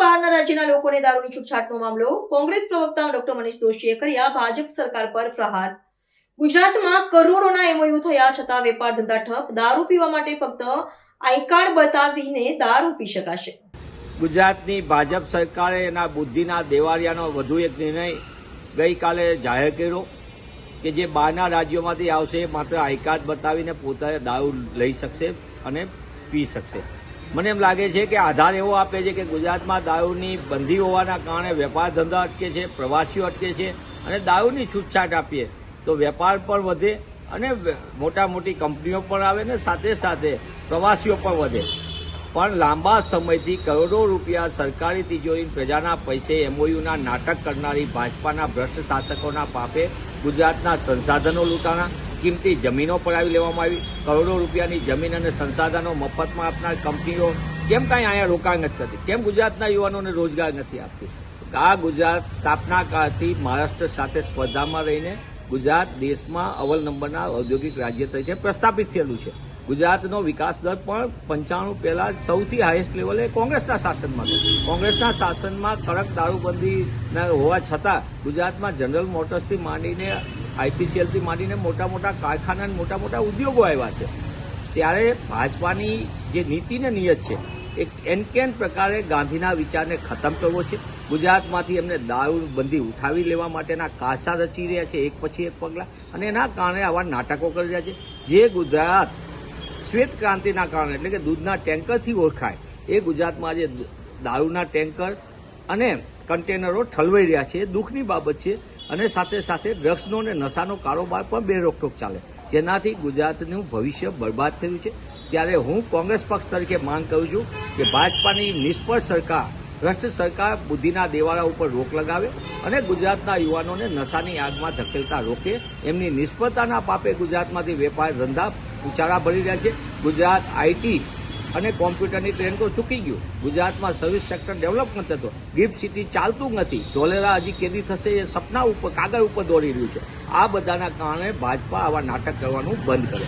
બહારના રાજ્યના લોકોને દારૂની છૂટછાટનો મામલો. કોંગ્રેસ પ્રવક્તા ડોક્ટર મનીષ દોશીએ કર્યા. ભાજપ સરકાર પર પ્રહાર. ગુજરાતમાં કરોડોના એમઓયુ થયા છતાં વેપાર ધંધા ઠપ. દારૂ પીવા માટે ફક્ત આઈ બતાવીને દારૂ પી શકાશે. ગુજરાતની ભાજપ સરકારે એના બુદ્ધિના દેવાળિયાનો વધુ એક નિર્ણય ગઈકાલે જાહેર કર્યો કે જે બહારના રાજ્યોમાંથી આવશે માત્ર આઈકાર્ડ બતાવીને પોતાને દારૂ લઈ શકશે અને પી શકશે. મને એમ લાગે છે કે આધાર એવો આપે છે કે ગુજરાતમાં દારૂની બંધી હોવાના કારણે વેપાર ધંધા અટકે છે, પ્રવાસીઓ અટકે છે અને દારૂની છૂટછાટ આપીએ તો વેપાર પણ વધે અને મોટા મોટી કંપનીઓ પણ આવે ને સાથે સાથે પ્રવાસીઓ પણ વધે. પણ લાંબા સમયથી કરોડો રૂપિયા સરકારી તિજોરી પ્રજાના પૈસે એમઓયુના નાટક કરનારી ભાજપાના ભ્રષ્ટ શાસકોના પાપે ગુજરાતના સંસાધનો લૂંટાણા, કિંમતી જમીનો પડાવી લેવામાં આવી, કરોડો રૂપિયાની જમીન અને સંસાધનો મફતમાં આપનાર કંપનીઓ કેમ કાંઈ અહીંયા રોકાણ નથી કરતી? કેમ ગુજરાતના યુવાનોને રોજગાર નથી આપતી? આ ગુજરાત સ્થાપના કાળથી મહારાષ્ટ્ર સાથે સ્પર્ધામાં રહીને ગુજરાત દેશમાં અવ્વલ નંબરના ઔદ્યોગિક રાજ્ય તરીકે પ્રસ્થાપિત થયેલું છે. ગુજરાતનો વિકાસ દર પણ પંચાણું પહેલા સૌથી હાઈએસ્ટ લેવલે કોંગ્રેસના શાસનમાં હતો. કોંગ્રેસના શાસનમાં કડક દારૂબંધી હોવા છતાં ગુજરાતમાં જનરલ મોટર્સથી માંડીને આઈપીસીએલથી માંડીને મોટા મોટા કારખાના મોટા મોટા ઉદ્યોગો આવ્યા છે. ત્યારે ભાજપાની જે નીતિ ને નિયત છે એક એનકેન પ્રકારે ગાંધીના વિચારને ખતમ કરવો છે. ગુજરાતમાંથી એમને દારૂબંધી ઉઠાવી લેવા માટેના કાસા રચી રહ્યા છે, એક પછી એક પગલાં. અને એના કારણે આવા નાટકો કરી રહ્યા છે. જે ગુજરાત શ્વેત ક્રાંતિના કારણે, એટલે કે દૂધના ટેન્કરથી ઓળખાય. એ ગુજરાતમાં આજે દારૂના ટેન્કર અને કન્ટેનરો ઠલવાઈ રહ્યા છે. એ દુઃખની બાબત છે અને સાથે સાથે ડ્રગ્સનો અને નશાનો કારોબાર પણ બે રોકટોક ચાલે. જેનાથી ગુજરાતનું ભવિષ્ય બરબાદ થયું છે. ત્યારે હું કોંગ્રેસ પક્ષ તરીકે માંગ કરું છું કે ભાજપાની નિષ્ફળ સરકાર ભ્રષ્ટ સરકાર બુદ્ધિના દેવાળા ઉપર રોક લગાવે અને ગુજરાતના યુવાનોને નશાની આગમાં ધકેલતા રોકે, એમની નિષ્ફળતાના પાપે ગુજરાતમાંથી વેપાર ધંધા ઉચાળા ભરી રહ્યા છે. ગુજરાત આઈટી અને કોમ્પ્યુટરની ટ્રેન તો ચૂકી ગયું. ગુજરાતમાં સર્વિસ સેક્ટર ડેવલપ નથી થતો ગિફ્ટ સિટી ચાલતું નથી. ધોલેરા હજી કેદી થશે એ સપના ઉપર, કાગળ ઉપર દોડી રહ્યું છે. આ બધાના કારણે ભાજપા આવા નાટક કરવાનું બંધ કરે